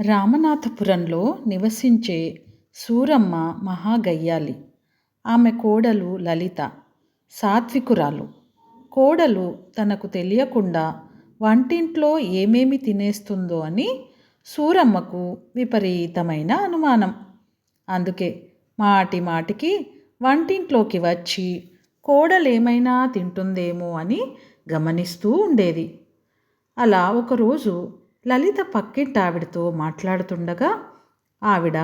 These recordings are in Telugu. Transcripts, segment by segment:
రామనాథపురంలో నివసించే సూరమ్మ మహాగయ్యాలి. ఆమె కోడలు లలిత సాత్వికురాలు. కోడలు తనకు తెలియకుండా వంటింట్లో ఏమేమి తినేస్తుందో అని సూరమ్మకు విపరీతమైన అనుమానం. అందుకే మాటి మాటికి వంటింట్లోకి వచ్చి కోడలేమైనా తింటుందేమో అని గమనిస్తూ ఉండేది. అలా ఒకరోజు లలిత పక్కింటి ఆవిడతో మాట్లాడుతుండగా ఆవిడ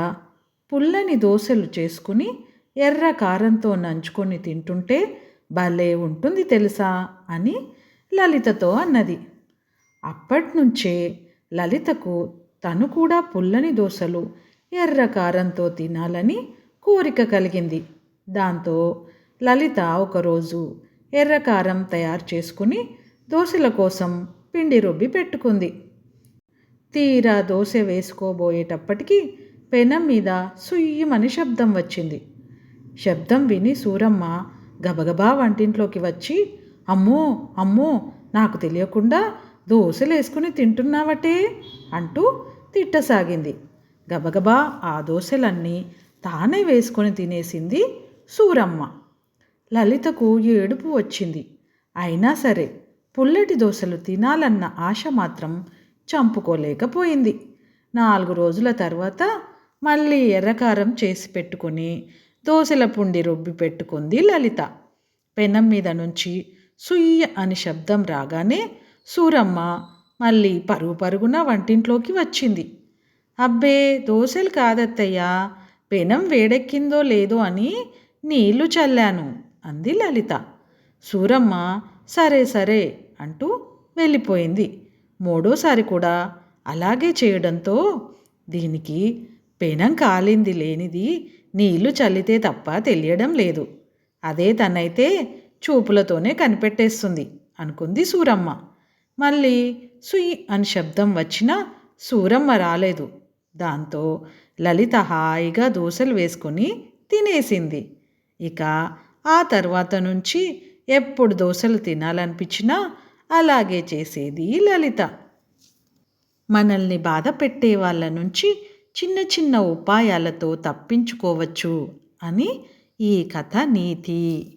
పుల్లని దోశలు చేసుకుని ఎర్ర కారంతో నంచుకొని తింటుంటే భలే ఉంటుంది తెలుసా అని లలితతో అన్నది. అప్పటినుంచే లలితకు తను కూడా పుల్లని దోశలు ఎర్ర కారంతో తినాలని కోరిక కలిగింది. దాంతో లలిత ఒకరోజు ఎర్రకారం తయారు చేసుకుని దోశల కోసం పిండి రుబ్బి పెట్టుకుంది. తీరా దోశ వేసుకోబోయేటప్పటికీ పెనం మీద సుయ్యమని శబ్దం వచ్చింది. శబ్దం విని సూరమ్మ గబగబా వంటింట్లోకి వచ్చి అమ్మో అమ్మో నాకు తెలియకుండా దోశలు వేసుకుని తింటున్నావటే అంటూ తిట్టసాగింది. గబగబా ఆ దోశలన్నీ తానే వేసుకొని తినేసింది సూరమ్మ. లలితకు ఏడుపు వచ్చింది. అయినా సరే పుల్లటి దోశలు తినాలన్న ఆశ మాత్రం చంపుకోలేకపోయింది. నాలుగు రోజుల తర్వాత మళ్ళీ ఎర్రకారం చేసి పెట్టుకుని దోశల పుండి రుబ్బి పెట్టుకుంది లలిత. పెనం మీద నుంచి సుయ్య అని శబ్దం రాగానే సూరమ్మ మళ్ళీ పరుగు పరుగున వంటింట్లోకి వచ్చింది. అబ్బే దోశలు కాదత్తయ్యా పెనం వేడెక్కిందో లేదో అని నీళ్ళు చల్లాను అంది లలిత. సూరమ్మ సరే సరే అంటూ వెళ్ళిపోయింది. మూడోసారి కూడా అలాగే చేయడంతో దీనికి పెనం కాలింది లేనిది నీళ్ళు చల్లితే తప్ప తెలియడం లేదు. అదే తనైతే చూపులతోనే కనిపెట్టేస్తుంది అనుకుంది సూరమ్మ. మళ్ళీ సుయ్ అని శబ్దం వచ్చినా సూరమ్మ రాలేదు. దాంతో లలిత హాయిగా దోశలు వేసుకొని తినేసింది. ఇక ఆ తర్వాత నుంచి ఎప్పుడు దోశలు తినాలనిపించినా అలాగే చేసేది లలిత. మనల్ని బాధ పెట్టే వాళ్ళ నుంచి చిన్న చిన్న ఉపాయాలతో తప్పించుకోవచ్చు అని ఈ కథ నీతి.